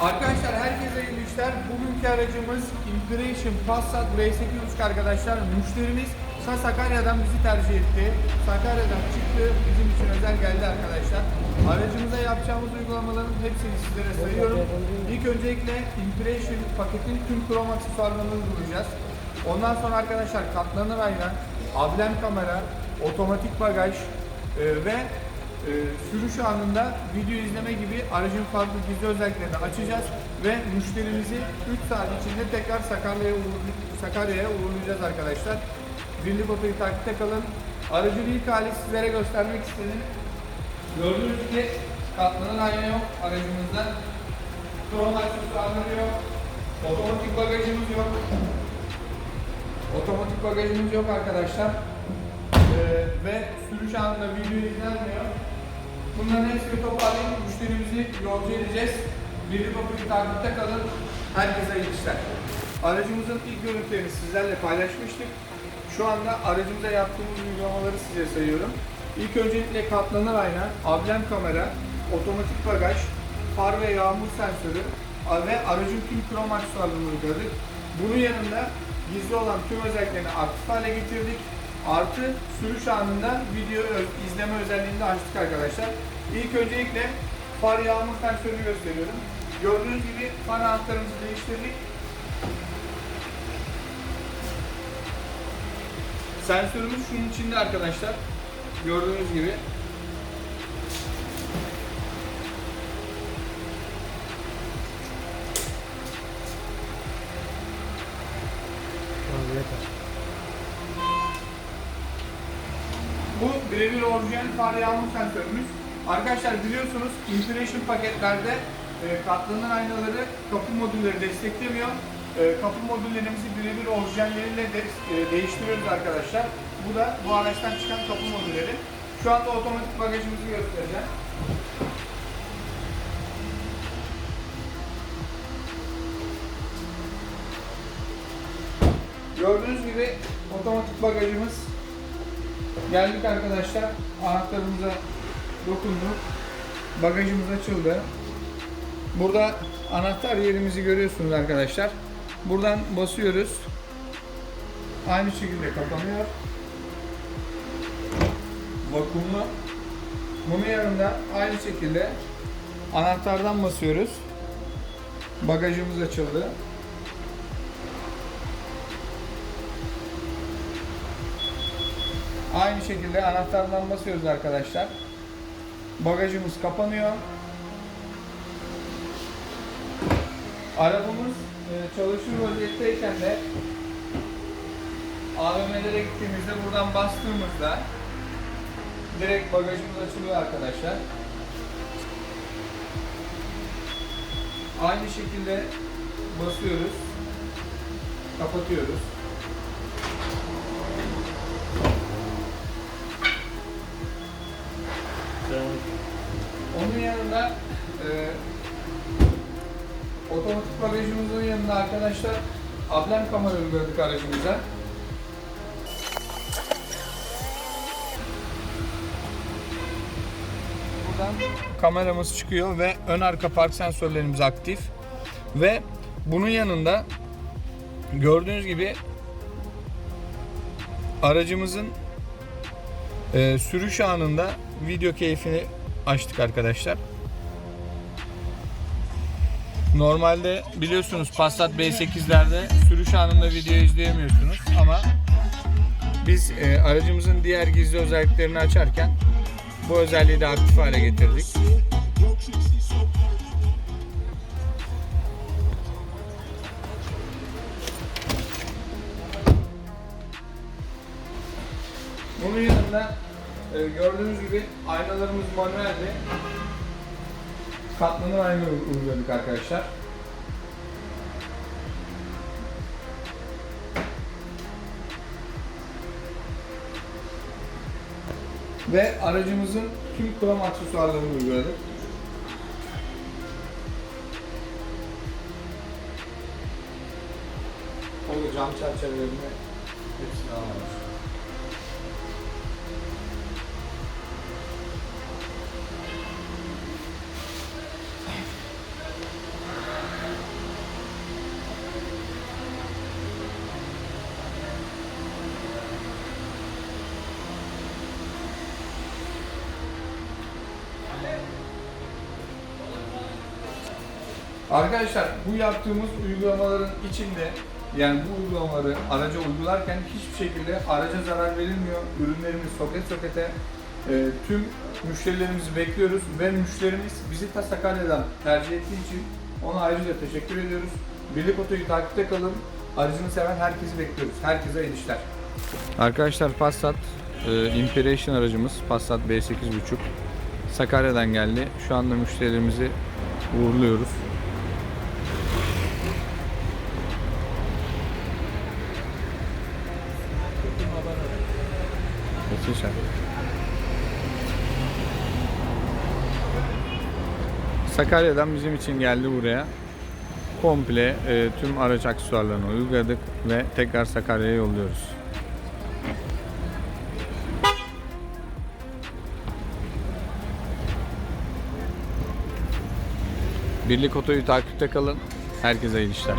Arkadaşlar herkese hayırlı işler. Bugünkü aracımız Integration Passat V800 arkadaşlar. Müşterimiz Sa Sakarya'dan bizi tercih etti. Sakarya'dan çıktı. Bizim için özel geldi arkadaşlar. Aracımıza yapacağımız uygulamaların hepsini sizlere sayıyorum. İlk öncelikle Integration paketin tüm krom aksesuarlarını uygulayacağız. Ondan sonra arkadaşlar katlanır ayna, ablem kamera, otomatik bagaj e, ve e, sürüş anında video izleme gibi aracın farklı gizli özelliklerini açacağız ve müşterimizi 3 saat içinde tekrar Sakarya'ya Sakarya'ya uğurlayacağız arkadaşlar. Birlik Oto'yu takipte kalın. Aracın ilk hali sizlere göstermek istedim. Gördüğünüz gibi katlanan ayna yok aracımızda. Krom aksesuarları yok. Otomatik bagajımız yok. Otomatik bagajımız yok arkadaşlar. Ee, ve sürüş anında video izlenmiyor. Bunların hepsini toparlayıp müşterimizi yolcu edeceğiz. Birlik Oto'yu takipte kalın. Herkese iyi işler. Aracımızın ilk görüntülerini sizlerle paylaşmıştık. Şu anda aracımıza yaptığımız uygulamaları size sayıyorum. İlk öncelikle katlanır ayna, ablem kamera, otomatik bagaj, far ve yağmur sensörü ve aracın tüm krom aksesuarlarını uyguladık. Bunun yanında gizli olan tüm özelliklerini aktif hale getirdik. Artı sürüş anında video izleme özelliğini de açtık arkadaşlar. İlk öncelikle far yağmur sensörünü gösteriyorum. Gördüğünüz gibi far anahtarımızı değiştirdik. Sensörümüz şunun içinde arkadaşlar. Gördüğünüz gibi. Bu birebir orijinal far yağmur sensörümüz. Arkadaşlar biliyorsunuz Inspiration paketlerde e, katlanan aynaları kapı modülleri desteklemiyor. E, kapı modüllerimizi birebir orijinalleriyle de, e, değiştiriyoruz arkadaşlar. Bu da bu araçtan çıkan kapı modülleri. Şu anda otomatik bagajımızı göstereceğim. Gördüğünüz gibi otomatik bagajımız Geldik arkadaşlar. Anahtarımıza dokunduk. Bagajımız açıldı. Burada anahtar yerimizi görüyorsunuz arkadaşlar. Buradan basıyoruz. Aynı şekilde kapanıyor. Vakumlu. Bunun yanında aynı şekilde anahtardan basıyoruz. Bagajımız açıldı. Aynı şekilde anahtardan basıyoruz arkadaşlar. Bagajımız kapanıyor. Arabamız e, çalışır vaziyetteyken de AVM'lere gittiğimizde buradan bastığımızda direkt bagajımız açılıyor arkadaşlar. Aynı şekilde basıyoruz. Kapatıyoruz. Yanında e, otomatik bagajımızın yanında arkadaşlar ablem kamera uyguladık aracımıza. Buradan kameramız çıkıyor ve ön arka park sensörlerimiz aktif. Ve bunun yanında gördüğünüz gibi aracımızın e, sürüş anında video keyfini açtık arkadaşlar. Normalde biliyorsunuz Passat B8'lerde sürüş anında video izleyemiyorsunuz ama biz e, aracımızın diğer gizli özelliklerini açarken bu özelliği de aktif hale getirdik. Bunun yanında e, gördüğünüz gibi aynalarımız manueldi. Katlanır ayna uyguladık arkadaşlar. Ve aracımızın tüm krom aksesuarlarını uyguladık. O da cam çerçevelerini hepsini almış. Arkadaşlar bu yaptığımız uygulamaların içinde yani bu uygulamaları araca uygularken hiçbir şekilde araca zarar verilmiyor. Ürünlerimiz soket sokete e, tüm müşterilerimizi bekliyoruz ve müşterimiz bizi ta Sakarya'dan tercih ettiği için ona ayrıca teşekkür ediyoruz. Birlik Oto'yu takipte kalın. Aracını seven herkesi bekliyoruz. Herkese iyi işler. Arkadaşlar Passat e, Imperation aracımız Passat B8.5 Sakarya'dan geldi. Şu anda müşterilerimizi uğurluyoruz. Geçin Sakarya'dan bizim için geldi buraya. Komple e, tüm araç aksesuarlarını uyguladık ve tekrar Sakarya'ya yolluyoruz. Birlik Oto'yu takipte kalın. Herkese iyi işler.